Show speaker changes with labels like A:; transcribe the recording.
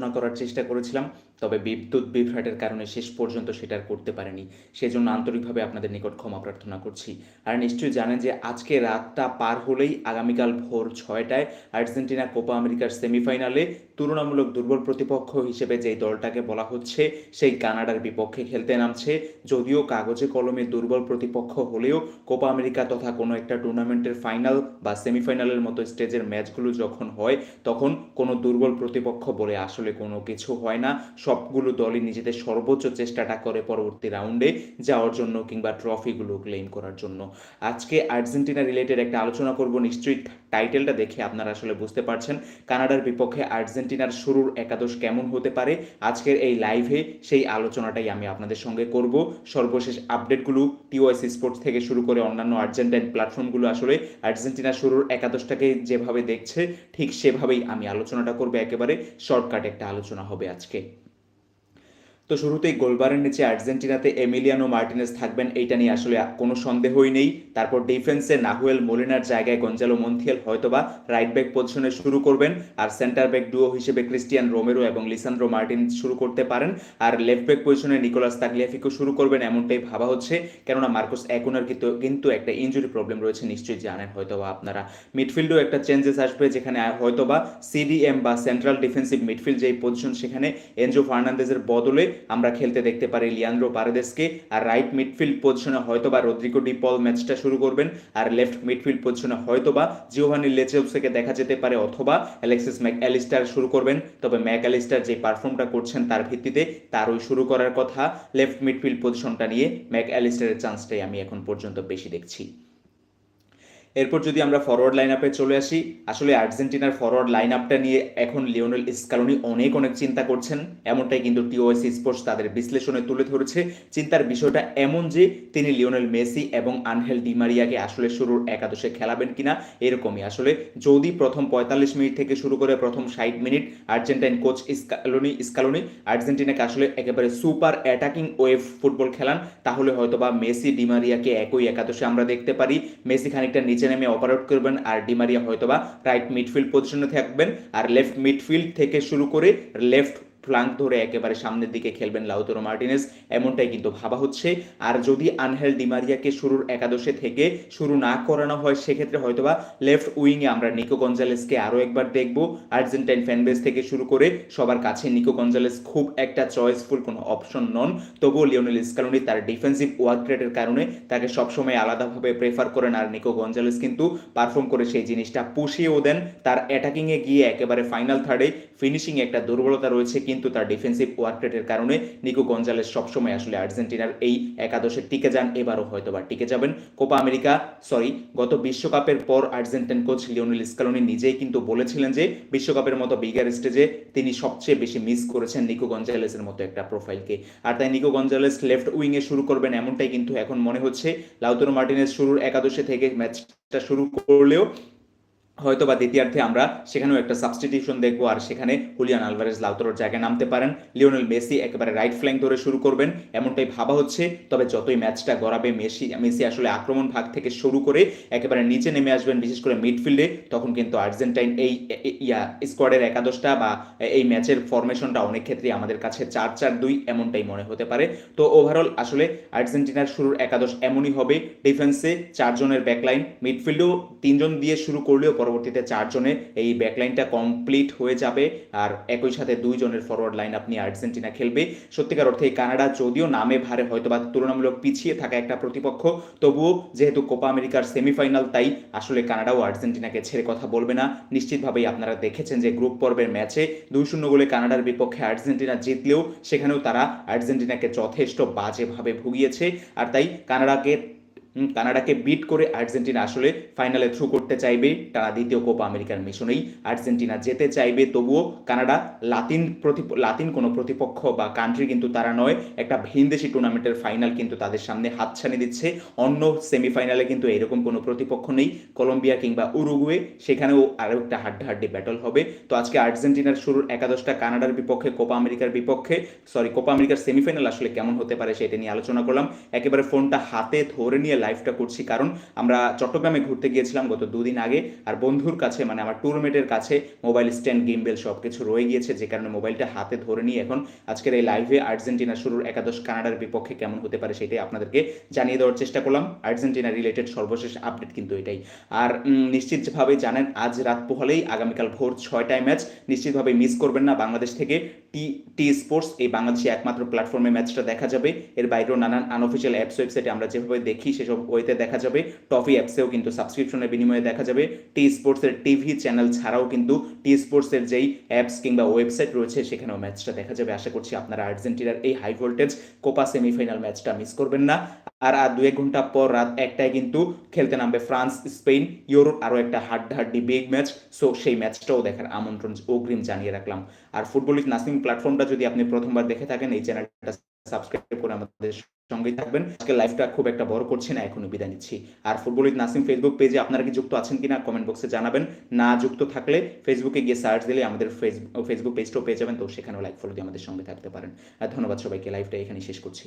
A: আলোচনা করার চেষ্টা করেছিলাম, তবে বিদ্যুৎ বিভ্রাটের কারণে শেষ পর্যন্ত সেটা করতে পারেনি। সেজন্য আন্তরিকভাবে আপনাদের নিকট ক্ষমা প্রার্থনা করছি। আর নিশ্চয়ই জানেন যে আজকে রাতটা পার হলেই আগামীকাল ভোর ছয়টায় আর্জেন্টিনা কোপা আমেরিকার সেমিফাইনালে তুলনামূলক দুর্বল প্রতিপক্ষ হিসেবে যেই দলটাকে বলা হচ্ছে, সেই কানাডার বিপক্ষে খেলতে নামছে। যদিও কাগজে কলমে দুর্বল প্রতিপক্ষ হলেও কোপা আমেরিকা তথা কোনো একটা টুর্নামেন্টের ফাইনাল বা সেমিফাইনালের মতো স্টেজের ম্যাচগুলো যখন হয়, তখন কোনো দুর্বল প্রতিপক্ষ বলে আসলে কোনো কিছু হয় না। সবগুলো দলই নিজেদের সর্বোচ্চ চেষ্টাটা করে পরবর্তী রাউন্ডে যাওয়ার জন্য কিংবা ট্রফিগুলো ক্লেম করার জন্য। আজকে আর্জেন্টিনা রিলেটেড একটা আলোচনা করব। নিশ্চয়ই টাইটেলটা দেখে আপনারা আসলে বুঝতে পারছেন। কানাডার বিপক্ষে আর্জেন্টিনার শুরুর একাদশ কেমন হতে পারে? আজকের এই লাইভে সেই আলোচনাটাই আমি আপনাদের সঙ্গে করব। সর্বশেষ আপডেটগুলো টিওএস স্পোর্টস থেকে শুরু করে অন্যান্য আর্জেন্টাইন প্ল্যাটফর্মগুলো আসলে আর্জেন্টিনা শুরুর একাদশটাকে যেভাবে দেখছে, ঠিক সেভাবেই আমি আলোচনাটা করব একেবারে শর্টকাট একটা আলোচনা হবে আজকে। তো শুরুতেই গোলবারের নিচে আর্জেন্টিনাতে এমিলিয়ানো মার্টিনেস থাকবেন, এইটা নিয়ে আসলে কোনো সন্দেহই নেই। তারপর ডিফেন্সে নাহুয়েল মোলিনার জায়গায় গঞ্জালো মন্থিয়াল হয়তোবা রাইট ব্যাক পজিশনে শুরু করবেন, আর সেন্টার ব্যাক ডুও হিসেবে ক্রিস্টিয়ান রোমেরো এবং লিসান্দ্রো মার্টিন শুরু করতে পারেন, আর লেফট ব্যাক পজিশনে নিকোলাস তাগলিয়াফিকো শুরু করবেন, এমনটাই ভাবা হচ্ছে। কেননা মার্কোস একুনার কিন্তু কিন্তু একটা ইঞ্জুরি প্রবলেম রয়েছে, নিশ্চয়ই জানেন হয়তোবা আপনারা। মিডফিল্ডেও একটা চেঞ্জেস আসবে, যেখানে হয়তোবা সিডিএম বা সেন্ট্রাল ডিফেন্সিভ মিডফিল্ড যেই পজিশন সেখানে এনজো ফার্নান্দেজের বদলে আমরা খেলতে দেখতে পারি লিয়ান্দ্রো পারেদেসকে আর রাইট মিডফিল্ড পজিশনে হয়তোবা রদ্রিকো ডি পল ম্যাচটা শুরু করবেন, আর লেফট মিডফিল্ড পজিশনে হয়তোবা জিওভানি লেচেউসকে দেখা যেতে পারে, অথবা অ্যালেক্সিস ম্যাক অ্যালিস্টার শুরু করবেন। তবে ম্যাক অ্যালিস্টার যে পারফর্মটা করছেন তার ভিত্তিতে তারই শুরু করার কথা লেফট মিডফিল্ড পজিশনটা নিয়ে ম্যাক অ্যালিস্টারের চান্সটাই আমি এখন পর্যন্ত বেশি দেখছি। এরপর যদি আমরা ফরওয়ার্ড লাইন আপে চলে আসি, আসলে আর্জেন্টিনার ফরওয়ার্ড লাইন আপটা নিয়ে এখন লিওনেল স্কালোনি অনেক অনেক চিন্তা করছেন। এমনটাই কিন্তু টিওএস স্পোর্টস তাদের বিশ্লেষণে তুলে ধরেছে। চিন্তার বিষয়টা এমন যে, তিনি লিওনেল মেসি এবং আনহেল ডিমারিয়াকে আসলে শুরুর একাদশে খেলাবেন কিনা, এরকমই। আসলে যদি প্রথম পঁয়তাল্লিশ মিনিট থেকে শুরু করে প্রথম ষাট minute Argentine coach Scaloni Scaloni আর্জেন্টিনাকে আসলে একেবারে সুপার অ্যাটাকিং ওয়েভ ফুটবল খেলান, তাহলে হয়তোবা মেসি ডিমারিয়াকে একই একাদশে আমরা দেখতে পারি। মেসি খানিকটা নিচে নেমে অপারেট করবেন, আর ডিমারিয়া হয়তোবা রাইট মিডফিল্ড পজিশনে থাকবেন, আর লেফট মিডফিল্ড থেকে শুরু করে লেফট ফ্লাঙ্ক ধরে একেবারে সামনের দিকে খেলবেন লাউতরো মার্টিনেস, এমনটাই কিন্তু ভাবা হচ্ছে। আর যদি আনহেল ডিমারিয়াকে শুরুর একাদশে থেকে শুরু না করানো হয়, সেক্ষেত্রে হয়তোবা লেফট উইংয়ে আমরা নিকো গঞ্জালেসকে আরও একবার দেখব। আর্জেন্টাইন ফ্যানবেস থেকে শুরু করে সবার কাছে নিকো গঞ্জালেস খুব একটা চয়েসফুল কোনো অপশন নন। তবুও লিওনেল স্কালনি তার ডিফেন্সিভ ওয়ার্ক রেটের কারণে তাকে সবসময় আলাদাভাবে প্রেফার করেন, আর নিকো গঞ্জালেস কিন্তু পারফর্ম করে সেই জিনিসটা পুষিয়েও দেন। তার অ্যাটাকিংয়ে গিয়ে একেবারে ফাইনাল থার্ডে ফিনিশিংয়ে একটা দুর্বলতা রয়েছে কিন্তু তার ডিফেন্সিভ ওয়ার্ক রেটের কারণে নিকো গঞ্জালেস সবসময় আসলে আর্জেন্টিনার এই একাদশে টিকে যান, এবারও হয়তো বা টিকে যাবেন। কোপা আমেরিকা সরি গত বিশ্বকাপের পর আর্জেন্টিন কোচ লিওনেল স্কালোনি নিজেই কিন্তু বলেছিলেন যে, বিশ্বকাপের মতো বিগার স্টেজে তিনি সবচেয়ে বেশি মিস করেছেন নিকো গঞ্জালেসের মতো একটা প্রোফাইলকে আর তাই নিকো গঞ্জালেস লেফট উইংয়ে শুরু করবেন এমনটাই কিন্তু এখন মনে হচ্ছে। লাউতরো মার্টিনেস শুরুর একাদশে থেকে ম্যাচটা শুরু করলেও হয়তো বা দ্বিতীয়ার্থে আমরা সেখানেও একটা সাবস্টিটিউশন দেখব আর সেখানে হুলিয়ান আলভারেজ লাউতরোর জায়গায় নামতে পারেন। লিওনেল মেসি একেবারে রাইট ফ্ল্যাঙ্ক ধরে শুরু করবেন। এমনটাই ভাবা হচ্ছে, তবে যতই ম্যাচটা গড়াবে, মেসি মেসি আসলে আক্রমণ ভাগ থেকে শুরু করে একেবারে নিচে নেমে আসবেন, বিশেষ করে মিডফিল্ডে তখন কিন্তু আর্জেন্টাইন এই ইয়া স্কোয়াডের একাদশটা বা এই ম্যাচের ফরমেশনটা অনেক ক্ষেত্রে আমাদের কাছে চার চার দুই এমনটাই মনে হতে পারে। তো ওভারঅল আসলে আর্জেন্টিনার শুরুর একাদশ এমনই হবে। ডিফেন্সে চারজনের ব্যাকলাইন মিডফিল্ডেও তিনজন দিয়ে শুরু করলেও পরবর্তীতে চারজনে এই ব্যাকলাইনটা কমপ্লিট হয়ে যাবে। আর একই সাথে দুইজনের ফরওয়ার্ড লাইন আপনি আর্জেন্টিনা খেলবে। সত্যিকার অর্থে এই কানাডা যদিও নামে ভারে হয়তো বা তুলনামূলক পিছিয়ে থাকা একটা প্রতিপক্ষ, তবুও যেহেতু কোপা আমেরিকার সেমিফাইনাল তাই আসলে কানাডাও আর্জেন্টিনাকে ছেড়ে কথা বলবে না। নিশ্চিতভাবেই আপনারা দেখেছেন যে গ্রুপ পর্বের ম্যাচে দুই শূন্য গোলে কানাডার বিপক্ষে আর্জেন্টিনা জিতলেও সেখানেও তারা আর্জেন্টিনাকে যথেষ্ট বাজেভাবে ভুগিয়েছে। আর তাই কানাডাকে কানাডাকে বিট করে আর্জেন্টিনা আসলে ফাইনালে থ্রু করতে চাইবে। টানা দ্বিতীয় কোপা আমেরিকার মিশনেই আর্জেন্টিনা যেতে চাইবে। তবুও কানাডা লাতিন প্রতি লাতিন কোনো প্রতিপক্ষ বা কান্ট্রি কিন্তু তারা নয়। একটা ভিনদেশি টুর্নামেন্টের ফাইনাল কিন্তু তাদের সামনে হাতছানি দিচ্ছে। অন্য সেমিফাইনালে কিন্তু এরকম কোনো প্রতিপক্ষ নেই। কলম্বিয়া কিংবা উরুগুয়ে, সেখানেও আরও একটা হাড্ডাহাড্ডি ব্যাটল হবে। তো আজকে আর্জেন্টিনার শুরুর একাদশটা কানাডার বিপক্ষে কোপা আমেরিকার বিপক্ষে। সরি কোপা আমেরিকার সেমিফাইনাল আসলে কেমন হতে পারে সেটা নিয়ে আলোচনা করলাম। একেবারে ফোনটা হাতে ধরে নিয়ে লাইভটা করছি। কারণ আমরা চট্টগ্রামে ঘুরতে গিয়েছিলাম গত দুদিন আগে, আর বন্ধুর কাছে মানে আমার টুরমেটের কাছে মোবাইল স্ট্যান্ড গেমবেল সব কিছু রয়ে গিয়েছে, যে কারণে মোবাইলটা হাতে ধরে নিয়ে এখন আজকের এই লাইভে আর্জেন্টিনা শুরুর একাদশ কানাডার বিপক্ষে কেমন হতে পারে সেটাই আপনাদেরকে জানিয়ে দেওয়ার চেষ্টা করলাম। আর্জেন্টিনা রিলেটেড সর্বশেষ আপডেট কিন্তু এটাই। আর নিশ্চিতভাবে জানেন, আজ রাত পোহালেই আগামীকাল ভোর ছয়টায় ম্যাচ নিশ্চিতভাবে মিস করবেন না বাংলাদেশ থেকে। টি টি স্পোর্টস এই বাংলাদেশে একমাত্র প্ল্যাটফর্মে ম্যাচটা দেখা যাবে। এর বাইরেও নানান আনঅফিসিয়াল অ্যাপস ওয়েবসাইটে আমরা যেভাবে দেখি, সেসব ওয়েতে দেখা যাবে। টফি অ্যাপসেও কিন্তু সাবস্ক্রিপশনের বিনিময়ে দেখা যাবে। টি স্পোর্টসের টিভি চ্যানেল ছাড়াও কিন্তু টি স্পোর্টসের যেই অ্যাপস কিংবা ওয়েবসাইট রয়েছে, সেখানেও ম্যাচটা দেখা যাবে। আশা করছি আপনারা আর্জেন্টিনার এই হাই ভোল্টেজ কোপা সেমিফাইনাল ম্যাচটা মিস করবেন না। আর আর দু এক ঘণ্টা পর রাত একটায় কিন্তু খেলতে নামবে ফ্রান্স, স্পেন ইউরোপ আরও একটা হাড্ডাহাড্ডি বিগ ম্যাচ সো সেই ম্যাচটাও দেখার আমন্ত্রণ অগ্রিম জানিয়ে রাখলাম। আর ফুটবল উইথ নাসিং প্ল্যাটফর্মটা যদি আপনি প্রথমবার দেখে থাকেন, এই চ্যানেলটা সাবস্ক্রাইব করে আমাদের সঙ্গেই থাকবেন। আজকে লাইভটা খুব একটা বড় করছি না, এখনই বিদায় নিচ্ছি। আর ফুটবল উইথ নাসিম ফেসবুক পেজে আপনারা কি যুক্ত আছেন কিনা কমেন্ট বক্সে জানাবেন। না যুক্ত থাকলে ফেসবুকে গিয়ে সার্চ দিলে আমাদের ফেসবুক ফেসবুক পেজটাও পেয়ে যাবেন। তো সেখানেও লাইক ফলো দিয়ে আমাদের সঙ্গে থাকতে পারেন। আর ধন্যবাদ সবাইকে লাইভটা এখানে শেষ করছি।